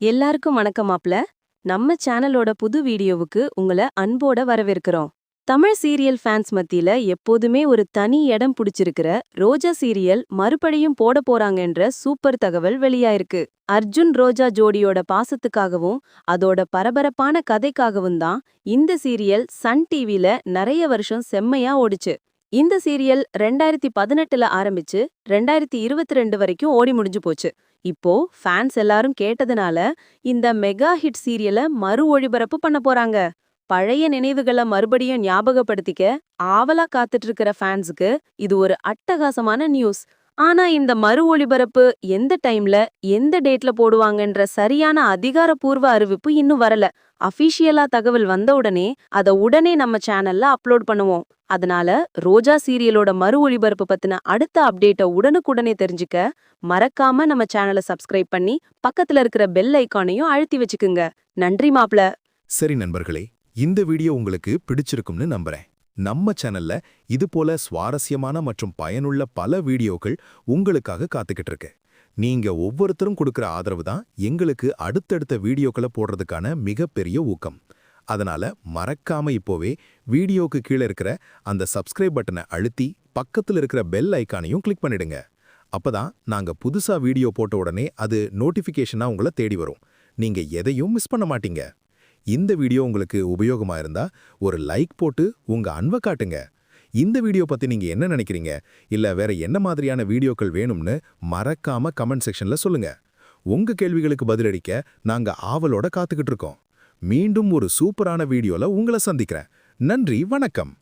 எல்லாருக்கும் வணக்கம் மாப்ள. நம்ம சேனலோட புது வீடியோவுக்கு உங்கள அன்போட வரவேற்கிறோம். தமிழ் சீரியல் ஃபேன்ஸ் மத்தியில எப்போதுமே ஒரு தனி இடம் பிடிச்சிருக்கிற ரோஜா சீரியல் மறுபடியும் போட போறாங்கன்ற சூப்பர் தகவல் வெளியாயிருக்கு. அர்ஜுன் ரோஜா ஜோடியோட பாசத்துக்காகவும் அதோட பரபரப்பான கதைக்காகவும் தான் இந்த சீரியல் சன் டிவில நிறைய வருஷம் செம்மையா ஓடிச்சு. இந்த சீரியல் ரெண்டாயிரத்தி பதினெட்டுல ஆரம்பிச்சு ரெண்டாயிரத்தி இருபத்தி ரெண்டு வரைக்கும் ஓடி முடிஞ்சு போச்சு. இப்போ ஃபேன்ஸ் எல்லாரும் கேட்டதுனால இந்த மெகா ஹிட் சீரியலை மறு ஒளிபரப்பு பண்ண போறாங்க. பழைய நினைவுகளை மறுபடியும் ஞாபகப்படுத்திக்க ஆவலா காத்துட்டு இருக்கிற ஃபேன்ஸுக்கு இது ஒரு அட்டகாசமான நியூஸ் ஆனா இந்த மறு ஒளிபரப்பு எந்த டைம்ல எந்த டேட்ல போடுவாங்கன்ற சரியான அதிகாரப்பூர்வ அறிவிப்பு இன்னும் வரல. அஃபிஷியலா தகவல் வந்த உடனே அத உடனே நம்ம சேனல்ல அப்லோட் பண்ணுவோம். அதனால ரோஜா சீரியலோட மறு ஒளிபரப்பு பத்தின அடுத்த அப்டேட்டை உடனுக்குடனே தெரிஞ்சுக்க மறக்காம நம்ம சேனலை சப்ஸ்கிரைப் பண்ணி பக்கத்துல இருக்கிற பெல் ஐக்கானையும் அழுத்தி வச்சுக்குங்க. நன்றி மாப்ள. சரி நண்பர்களே இந்த வீடியோ உங்களுக்கு பிடிச்சிருக்கும்னு நம்புறேன். நம்ம சேனல்ல இது போல சுவாரஸ்யமான மற்றும் பயனுள்ள பல வீடியோக்கள் உங்களுக்காக காத்துக்கிட்டு இருக்கு. நீங்க ஒவ்வொருத்தரும் கொடுக்குற ஆதரவு தான் எங்களுக்கு அடுத்தடுத்த வீடியோக்களை போடுறதுக்கான மிகப்பெரிய ஊக்கம். அதனால மறக்காம இப்போவே வீடியோக்கு கீழே இருக்கிற அந்த சப்ஸ்கிரைப் பட்டனை அழுத்தி பக்கத்துல இருக்கிற பெல் ஐக்கானையும் கிளிக் பண்ணிடுங்க. அப்பதான் நாங்க புதுசா வீடியோ போட்ட உடனே அது நோட்டிஃபிகேஷனா உங்களை தேடி வரும். நீங்க எதையும் மிஸ் பண்ண மாட்டீங்க. இந்த வீடியோ உங்களுக்கு உபயோகமா இருந்தா ஒரு லைக் போட்டு உங்க அன்பை காட்டுங்க. இந்த வீடியோ பத்தி நீங்க என்ன நினைக்கிறீங்க? இல்ல வேற என்ன மாதிரியான வீடியோக்கள் வேணும்னு மறக்காம கமெண்ட் செக்ஷன்ல சொல்லுங்க. உங்க கேள்விகளுக்கு பதிலளிக்க நாங்க ஆவலோட காத்துக்கிட்டு இருக்கோம். மீண்டும் ஒரு சூப்பரான வீடியோல உங்களை சந்திக்கிறேன். நன்றி வணக்கம்.